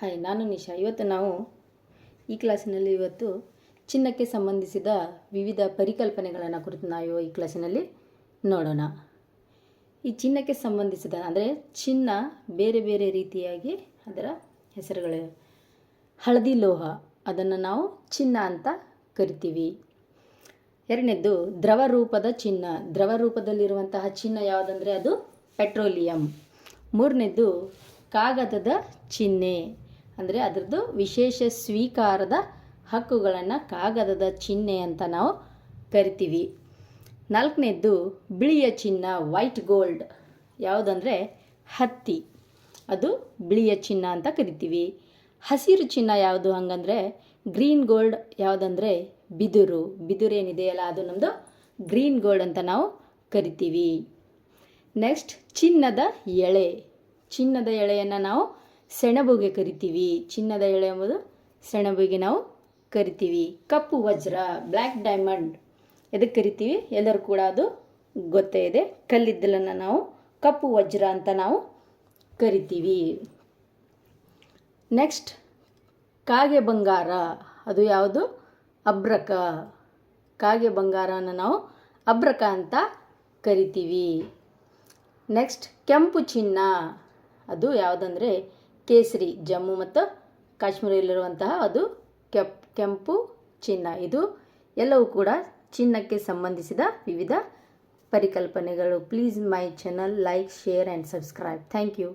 Hi, ನಾನು ನಿಶಾ. ಇವತ್ತು ನಾವು ಈ ಕ್ಲಾಸಿನಲ್ಲಿ ಇವತ್ತು ಚಿನ್ನಕ್ಕೆ ಸಂಬಂಧಿಸಿದ ವಿವಿಧ ಪರಿಕಲ್ಪನೆಗಳನ್ನು ಕುರಿತು ನಾವು ಈ ಕ್ಲಾಸಿನಲ್ಲಿ ನೋಡೋಣ. ಈ ಚಿನ್ನಕ್ಕೆ ಸಂಬಂಧಿಸಿದ, ಅಂದರೆ ಚಿನ್ನ ಬೇರೆ ಬೇರೆ ರೀತಿಯಾಗಿ ಅದರ ಹೆಸರುಗಳು. ಹಳದಿ ಲೋಹ, ಅದನ್ನು ನಾವು ಚಿನ್ನ ಅಂತ ಕರಿತೀವಿ. ಎರಡನೇದು ದ್ರವ ರೂಪದ ಚಿನ್ನ. ದ್ರವ ರೂಪದಲ್ಲಿರುವಂತಹ ಚಿನ್ನ ಯಾವುದಂದರೆ ಅದು ಪೆಟ್ರೋಲಿಯಂ. ಮೂರನೇದು ಕಾಗದದ ಚಿಹ್ನೆ ಅಂದರೆ ಅದರದ್ದು ವಿಶೇಷ ಸ್ವೀಕಾರದ ಹಕ್ಕುಗಳನ್ನು ಕಾಗದದ ಚಿಹ್ನೆ ಅಂತ ನಾವು ಕರಿತೀವಿ. ನಾಲ್ಕನೇದ್ದು ಬಿಳಿಯ ಚಿನ್ನ ವೈಟ್ ಗೋಲ್ಡ್ ಯಾವುದಂದರೆ ಹತ್ತಿ. ಅದು ಬಿಳಿಯ ಚಿನ್ನ ಅಂತ ಕರಿತೀವಿ. ಹಸಿರು ಚಿನ್ನ ಯಾವುದು ಹಂಗಂದರೆ ಗ್ರೀನ್ ಗೋಲ್ಡ್ ಯಾವುದಂದರೆ ಬಿದಿರು. ಬಿದಿರು ಏನಿದೆಯಲ್ಲ ಅದು ನಮ್ಮದು ಗ್ರೀನ್ ಗೋಲ್ಡ್ ಅಂತ ನಾವು ಕರಿತೀವಿ. ನೆಕ್ಸ್ಟ್ ಚಿನ್ನದ ಎಳೆ. ಚಿನ್ನದ ಎಳೆಯನ್ನು ನಾವು ಸೆಣಬುಗೆ ಕರಿತೀವಿ. ಚಿನ್ನದ ಎಳೆ ಎಂಬುದು ಸೆಣಬಿಗೆ ನಾವು ಕರಿತೀವಿ. ಕಪ್ಪು ವಜ್ರ ಬ್ಲ್ಯಾಕ್ ಡೈಮಂಡ್ ಎದಕ್ಕೆ ಕರಿತೀವಿ? ಎಲ್ಲರೂ ಕೂಡ ಅದು ಗೊತ್ತೇ ಇದೆ. ಕಲ್ಲಿದ್ದಲನ್ನು ನಾವು ಕಪ್ಪು ವಜ್ರ ಅಂತ ನಾವು ಕರಿತೀವಿ. ನೆಕ್ಸ್ಟ್, ಕಾಗೆ ಬಂಗಾರ. ಅದು ಯಾವುದು? ಅಬ್ರಕ. ಕಾಗೆ ಬಂಗಾರನ ನಾವು ಅಬ್ರಕ ಅಂತ ಕರಿತೀವಿ. ನೆಕ್ಸ್ಟ್, ಕೆಂಪು ಚಿನ್ನ. ಅದು ಯಾವುದಂದರೆ ಕೇಸರಿ, ಜಮ್ಮು ಮತ್ತು ಕಾಶ್ಮೀರದಲ್ಲಿರುವಂತಹ ಅದು ಕೆಪ್, ಕೆಂಪು ಚಿನ್ನ. ಇದು ಎಲ್ಲವೂ ಕೂಡ ಚಿನ್ನಕ್ಕೆ ಸಂಬಂಧಿಸಿದ ವಿವಿಧ ಪರಿಕಲ್ಪನೆಗಳು. Please my channel like share and subscribe thank you